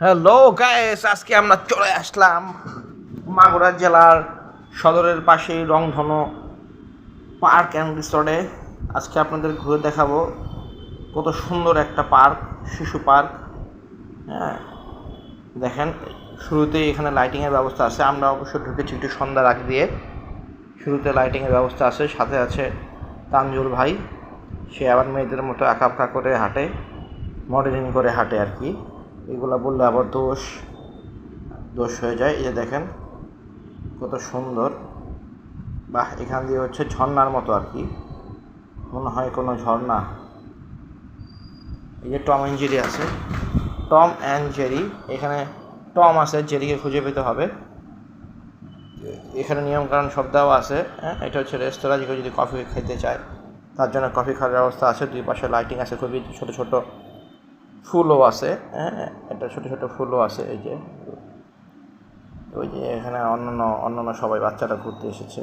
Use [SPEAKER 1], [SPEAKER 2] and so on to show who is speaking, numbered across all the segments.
[SPEAKER 1] Hello guys আজকে আমরা চলে আসলাম মাগুরা জেলার সদরের পাশেই রংধনু পার্ক অ্যান্ড রিসর্টে। আজকে আপনাদের ঘুরে দেখাবো কত সুন্দর একটা পার্ক, শিশু পার্ক। হ্যাঁ দেখেন, শুরুতেই এখানে লাইটিংয়ের ব্যবস্থা আছে। আমরা অবশ্য ঢুকেছি একটু সন্ধ্যা আগে দিয়ে। শুরুতে লাইটিংয়ের ব্যবস্থা আছে, সাথে আছে তানজুল ভাই। সে আবার মেয়েদের মতো আঁকা করে হাঁটে মডেলিং করে হাঁটে আর কি। এগুলা বললে আবার দোষ দোষ হয়ে যায়। এই যে দেখেন, কত সুন্দর। বাহ, এখান দিয়ে হচ্ছে ঝর্ণার মতো আর কি। মনে হয় কোনো ঝর্ণা। এই যে টম অ্যান্ড জেরি আছে। টম অ্যান্ড জেরি, এখানে টম আছে, জেরিকে খুঁজে পেতে হবে। এখানে নিয়মকানুন সব আছে। হ্যাঁ এটা হচ্ছে রেস্তোরাঁ যদি কফি খেতে চায়, তার জন্য কফি খাওয়ার ব্যবস্থা আছে। দুই পাশে লাইটিং আছে, খুবই ছোটো, ছোট। ফুলও আছে হ্যাঁ? এটা ছোটো ছোটো ফুলও আছে, এই যে। ওই যে এখানে অন্যান্য অন্যান্য সবাই বাচ্চারা ঘুরতে এসেছে।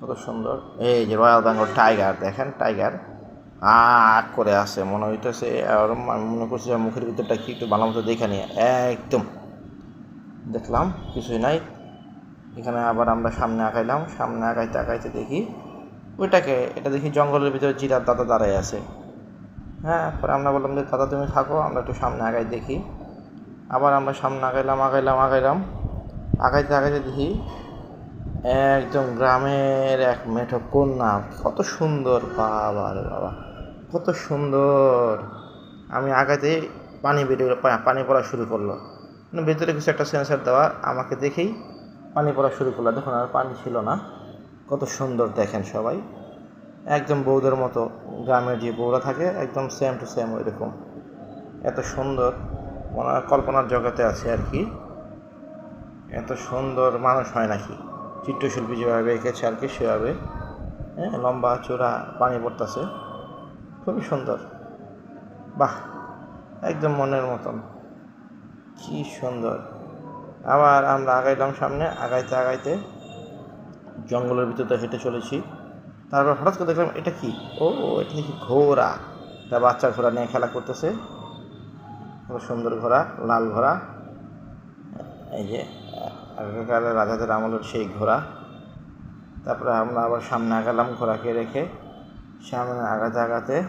[SPEAKER 1] কত সুন্দর। এই যে রয়্যাল বেঙ্গল টাইগার দেখেন টাইগার আ, করে আছে, মনে হইতেছে, আর আমি মনে করছি যে মুখের ভিতরটা কি একটু ভালো মতো দেখে নিয়ে। একদম। দেখলাম, কিছুই নাই। এখানে আবার আমরা সামনে আঁকাইলাম সামনে আঁকাইতে আগাইতে দেখি। ওইটাকে, এটা দেখি জঙ্গলের ভিতরে জিরার দাদা দাঁড়াই আছে। হ্যাঁ পরে আমরা বললাম যে, দাদা, তুমি থাকো, আমরা একটু সামনে আগাই দেখি। আবার আমরা সামনে আগাইলাম আগাইলাম আগাইলাম। আগাইতে আগাইতে দেখি একদম গ্রামের এক মেঠো কন্যা, কত সুন্দর, বাবা রে বাবা, কত সুন্দর। আমি আগাতে পানি বেরিয়ে পানি পড়া শুরু করল। মানে ভেতরে কিছু একটা সেন্সার দেওয়া, আমাকে দেখেই পানি পড়া শুরু করল। দেখুন, আর পানি ছিল না। কত সুন্দর দেখেন সবাই। একদম বৌদের মতো গ্রামের যে বউরা থাকে, একদম সেম টু সেম ওই রকম এত সুন্দর হয় কল্পনার জগতে আছে আর কি। এত সুন্দর মানুষ হয় নাকি? চিত্রশিল্পী যেভাবে এঁকেছে আর কি, সেভাবে। হ্যাঁ লম্বা চূড়া পানি পড়তেছে। খুবই সুন্দর। বাহ, একদম মনের মতন। কি সুন্দর। আবার আমরা আগাইলাম সামনে, আগাইতে আগাইতে জঙ্গলের ভিতরে হেঁটে চলেছি। তারপর হঠাৎ করে দেখলাম, এটা কি? ও, এটা দেখি ঘোড়া। একটা বাচ্চা ঘোড়া নিয়ে খেলা করতেছে। সুন্দর ঘোড়া, লাল ঘোড়া। এই যে, আগেকার রাজাদের আমলের সেই ঘোড়া। তারপরে আমরা আবার সামনে আগালাম ঘোড়াকে রেখে। সামনে আগাতে আগাতে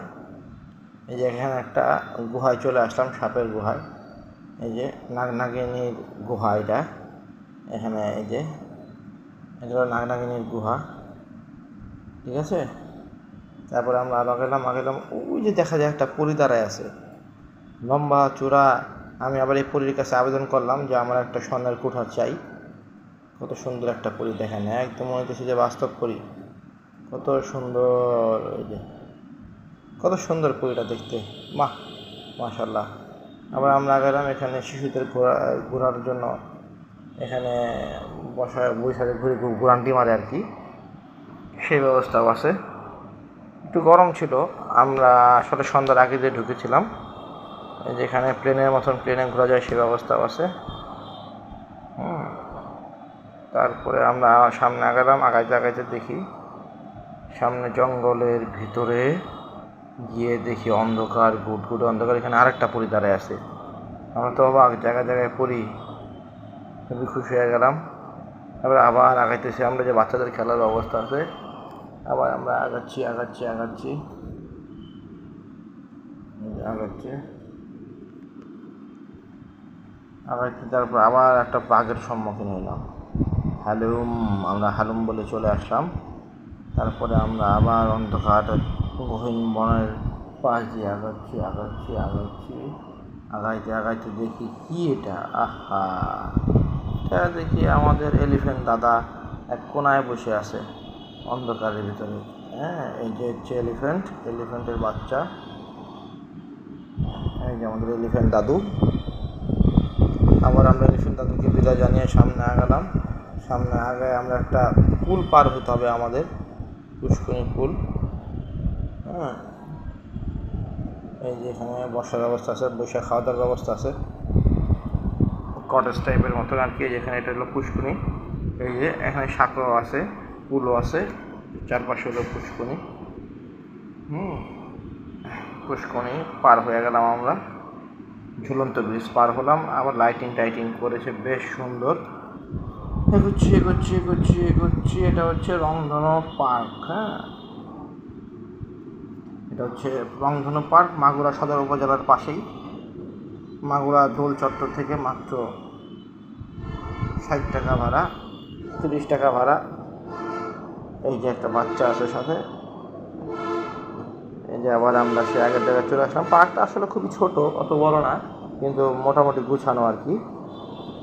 [SPEAKER 1] এই যে এখানে একটা গুহায় চলে আসলাম, সাপের গুহায়। এই যে নাগ নাগিনীর গুহা এটা। এখানে এই যে, এটা হলো নাগ নাগিনীর গুহা। ঠিক আছে? তারপরে আমরা আরও গেলাম আগেলাম ওই যে দেখা যায় একটা পরি দাঁড়ায় আছে। লম্বা চূড়া, আমি আবার এই পরীর কাছে আবেদন করলাম যে আমার একটা স্বর্ণের কুঠার চাই। কত সুন্দর একটা পরি, দেখেন, একদম মনে হচ্ছে যে বাস্তব পরি। কত সুন্দর ওই যে, কত সুন্দর পরিটা দেখতে। মাহ মাশাল্লাহ আবার আমরা গেলাম এখানে শিশুদের ঘোরা, ঘোরার জন্য। এখানে বসা বৈশাখে ঘুরে, ঘুরানটি মারে আর কি। সেই ব্যবস্থাও আছে। একটু গরম ছিল, আমরা আসলে সন্ধ্যার আগে দিয়ে ঢুকেছিলাম। যেখানে প্লেনের মতন প্লেনে ঘোরা যায় সে ব্যবস্থাও আছে। তারপরে আমরা সামনে আগালাম, আগাইতে আগাইতে দেখি, সামনে জঙ্গলের ভিতরে গিয়ে দেখি অন্ধকার গুট গুট অন্ধকার। এখানে আরেকটা পরি দাঁড়ায় আছে। আমরা তো অবাক, জায়গায় জায়গায় পড়ি খুবই খুশি হয়ে গেলাম। তারপরে আবার আগাইতেছি আমরা যে বাচ্চাদের খেলার ব্যবস্থা আছে। আবার আমরা আগাচ্ছি আগাচ্ছি আগাচ্ছি। আগাচ্ছি। আগাচ্ছি, তারপর আবার একটা বাঘের সম্মুখীন হইলাম। হালুম, আমরা হালুম বলে চলে আসলাম। তারপরে আমরা আবার অন্ধকার, গহীন বনের পাশ দিয়ে আগাচ্ছি আগাচ্ছি আগাচ্ছি। আগাইতে আগাইতে দেখি কি এটা? আহা! এটা দেখি আমাদের এলিফ্যান্ট দাদা এক কোনায় বসে আছে। অন্ধকারের ভিতরে। হ্যাঁ এই যে হচ্ছে এলিফ্যান্ট এলিফ্যান্টের বাচ্চা। এই যে আমাদের এলিফ্যান্ট দাদু। আবার আমরা এলিফ্যান্ট দাদুকে বিদায় জানিয়ে সামনে আগালাম। সামনে আগায় আমরা একটা পুল পার হতে হবে আমাদের, পুষ্করণী পুল। হ্যাঁ এই যে এখানে বসার ব্যবস্থা আছে, বসে খাওয়া দাওয়ার ব্যবস্থা আছে। কটেজ টাইপের মতো আর কি যেখানে এটা হলো পুষ্করণী। এই যে এখানে সাঁকড়ও আছে। পুলও আছে, চারপাশে হলো পুষ্করণী হুম পুষ্করণী পার হয়ে গেলাম আমরা। ঝুলন্ত ব্রিজ পার হলাম, আবার লাইটিং টাইটিং করেছে, বেশ সুন্দর। এগোচ্ছি এগোচ্ছি এগোচ্ছি এগোচ্ছি, এটা হচ্ছে রংধনু পার্ক হ্যাঁ। এটা হচ্ছে রংধনু পার্ক, মাগুরা সদর উপজেলার পাশেই। মাগুরা দোল চত্বর থেকে মাত্র ষাট টাকা ভাড়া, তিরিশ টাকা ভাড়া। এই যে একটা বাচ্চা আছে সাথে। এই যে আবার আমরা সে আগের জায়গায় চলে আসলাম। পার্কটা আসলে খুবই ছোট, অত বড় না, কিন্তু মোটামুটি গুছানো আর কি।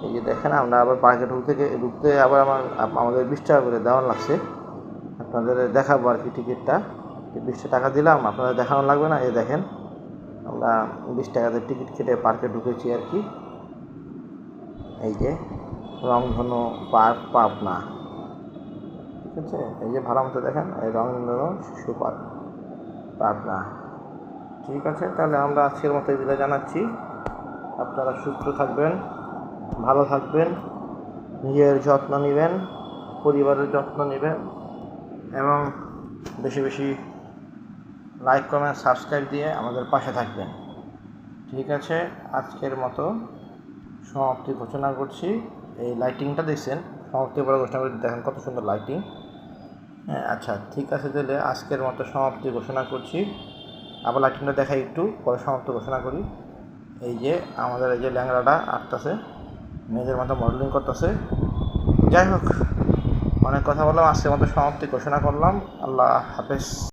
[SPEAKER 1] এই যে দেখেন, আমরা আবার পার্কে ঢুকতে ঢুকতে আবার আমার আমাদের বিশ টাকা করে দেওয়ার লাগছে। আপনাদের দেখাবো আর কি টিকিটটা। বিশটা টাকা দিলাম, আপনাদের দেখানো লাগবে না, এই দেখেন। আমরা বিশ টাকাতে টিকিট কেটে পার্কে ঢুকেছি আর কি। এই যে রংধনু পার্ক, পাবনা। ঠিক আছে এই যে ভালো মতো দেখেন, এই রংধনু শিশু পার্ক পাবনা ঠিক আছে, তাহলে আমরা আজকের মতো বিদায় জানাচ্ছি। আপনারা সুস্থ থাকবেন, ভালো থাকবেন, নিজের যত্ন নেবেন, পরিবারের যত্ন নেবেন, এবং বেশি বেশি লাইক কমেন্ট সাবস্ক্রাইব দিয়ে আমাদের পাশে থাকবেন। ঠিক আছে, আজকের মতো সমাপ্তি ঘোষণা করছি। এই লাইটিংটা দেখছেন, সমাপ্তি পরে ঘোষণা করে দেখেন কত সুন্দর লাইটিং হ্যাঁ আচ্ছা ঠিক আছে, তাহলে আজকের মতো সমাপ্তি ঘোষণা করছি। আবার লাইটিংটা দেখাই একটু, পরে সমাপ্ত ঘোষণা করি। এই যে আমাদের এই যে ল্যাংড়াটা আটটাছে মেয়েদের মতো মডেলিং করতেছে। যাই হোক, অনেক কথা বললাম, আজকের মতো সমাপ্তি ঘোষণা করলাম। আল্লাহ হাফেজ।